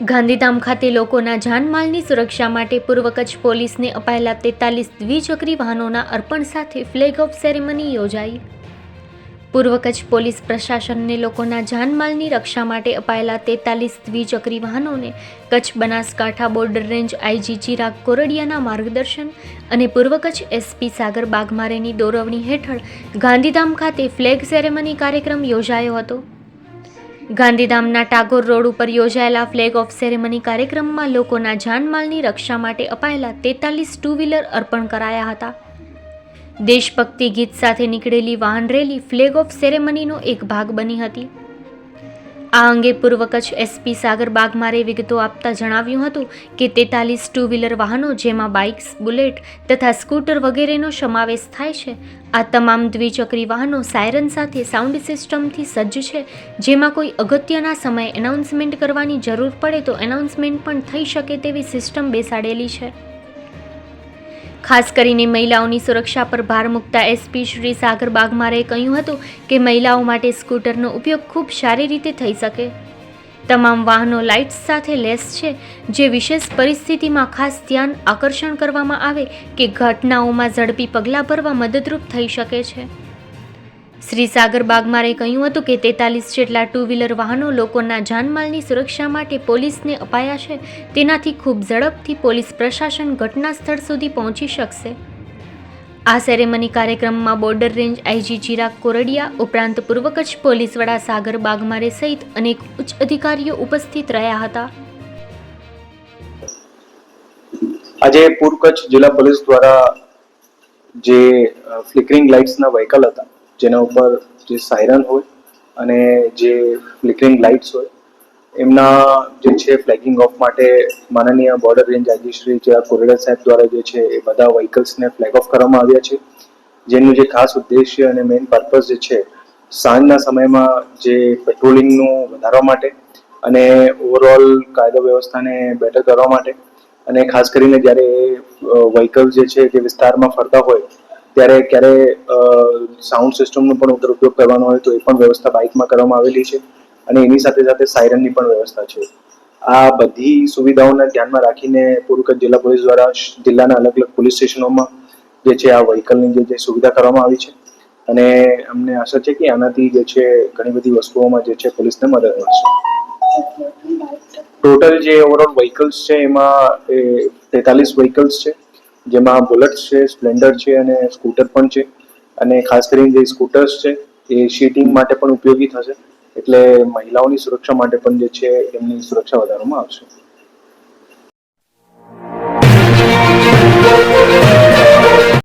ગાંધીધામ ખાતે લોકોના જાનમાલની સુરક્ષા માટે પૂર્વ કચ્છ પોલીસને અપાયેલા તેતાલીસ દ્વિચક્રી વાહનોના અર્પણ સાથે ફ્લેગ ઓફ સેરેમની યોજાઈ. પૂર્વ કચ્છ પોલીસ પ્રશાસનને લોકોના જાનમાલની રક્ષા માટે અપાયેલા તેતાલીસ દ્વિચક્રી વાહનોને Kutch Banaskantha border range IG Chirag કોરડિયાના માર્ગદર્શન અને પૂર્વ કચ્છ એસપી સાગર બાગમારેની દોરવણી હેઠળ ગાંધીધામ ખાતે ફ્લેગ સેરેમની કાર્યક્રમ યોજાયો હતો. ગાંધીધામના ટાગોર રોડ ઉપર યોજાયેલા ફ્લેગ ઓફ સેરેમની કાર્યક્રમમાં લોકોના જાનમાલની રક્ષા માટે અપાયેલા તેતાલીસ ટુ વ્હીલર અર્પણ કરાયા હતા. દેશભક્તિ ગીત સાથે નીકળેલી વાહન રેલી ફ્લેગ ઓફ સેરેમનીનો એક ભાગ બની હતી. આ અંગે પૂર્વ કચ્છ એસપી સાગર બાગમારે વિગતો આપતા જણાવ્યું હતું કે તેતાલીસ ટુ વ્હીલર વાહનો, જેમાં બાઇક્સ, બુલેટ તથા સ્કૂટર વગેરેનો સમાવેશ થાય છે. આ તમામ દ્વિચક્રી વાહનો સાયરન સાથે સાઉન્ડ સિસ્ટમથી સજ્જ છે. જેમાં કોઈ અગત્યના સમયે એનાઉન્સમેન્ટ કરવાની જરૂર પડે તો એનાઉન્સમેન્ટ પણ થઈ શકે તેવી સિસ્ટમ બેસાડેલી છે. ખાસ કરીને મહિલાઓની સુરક્ષા પર ભાર મૂકતા એસપી શ્રી સાગર બાગમારે કહ્યું હતું કે મહિલાઓ માટે સ્કૂટરનો ઉપયોગ ખૂબ સારી રીતે થઈ શકે. તમામ વાહનો લાઇટ્સ સાથે લેસ છે, જે વિશેષ પરિસ્થિતિમાં ખાસ ધ્યાન આકર્ષણ કરવામાં આવે કે ઘટનાઓમાં ઝડપી પગલાં ભરવા મદદરૂપ થઈ શકે છે. શ્રી સાગર બાગમારે કહ્યું હતું કે તેતાલીસ જેટલા ટુ વ્હીલર વાહનો લોકોના જાનમાલની સુરક્ષા માટે પોલીસને અપાયા છે. તેનાથી ખૂબ ઝડપથી પોલીસ પ્રશાસન ઘટના સ્થળ સુધી પહોંચી શકશે. આ સેરેમની કાર્યક્રમમાં border range IG Chirag Koradia, ઉપરાંત પૂર્વ કચ્છ પોલીસ વડા સાગર બાગમારે સહિત અનેક ઉચ્ચ અધિકારીઓ ઉપસ્થિત રહ્યા હતા. આજે પૂર્વ કચ્છ જિલ્લા પોલીસ દ્વારા જે ફ્લિકરિંગ લાઇટ્સના વ્હીકલ હતા જેના ઉપર જે સાયરન હોય અને જે ફ્લિકરિંગ લાઇટ્સ હોય, એમના જે છે ફ્લેગિંગ ઓફ માટે માનનીય બોર્ડર રેન્જ આજીશ્રી જે કોરિડર સાહેબ દ્વારા જે છે એ બધા વ્હીકલ્સને ફ્લેગ ઓફ કરવામાં આવ્યા છે. જેનું જે ખાસ ઉદ્દેશ્ય અને મેઇન પર્પઝ જે છે, સાંજના સમયમાં જે પેટ્રોલિંગનું વધારવા માટે અને ઓવરઓલ કાયદો વ્યવસ્થાને બેટર કરવા માટે અને ખાસ કરીને જ્યારે વ્હીકલ જે છે જે વિસ્તારમાં ફરતા હોય ત્યારે ક્યારે સાઉન્ડ સિસ્ટમનો પણ ઉપયોગ કરવાનો હોય તો એ પણ વ્યવસ્થા બાઇકમાં કરવામાં આવેલી છે અને એની સાથે સાથે સાયરનની પણ વ્યવસ્થા છે. આ બધી સુવિધાઓને ધ્યાનમાં રાખીને પૂર્વ જિલ્લા પોલીસ દ્વારા જિલ્લાના અલગ અલગ પોલીસ સ્ટેશનોમાં જે છે આ વ્હીકલની જે છે સુવિધા કરવામાં આવી છે. અને અમને આશા છે કે આનાથી જે છે ઘણી બધી વસ્તુઓમાં જે છે પોલીસને મદદ મળશે. ટોટલ જે ઓવરઓલ વ્હીકલ્સ છે એમાં તેતાલીસ વ્હીકલ્સ છે. જેમાં બુલેટ છે, સ્પ્લેન્ડર છે અને સ્કૂટર પણ છે. અને ખાસ કરીને જે સ્કૂટર્સ છે, એ શીટિંગ માટે પણ ઉપયોગી થશે. એટલે મહિલાઓની સુરક્ષા માટે પણ જે છે, એમની સુરક્ષા વધારવામાં આવશે.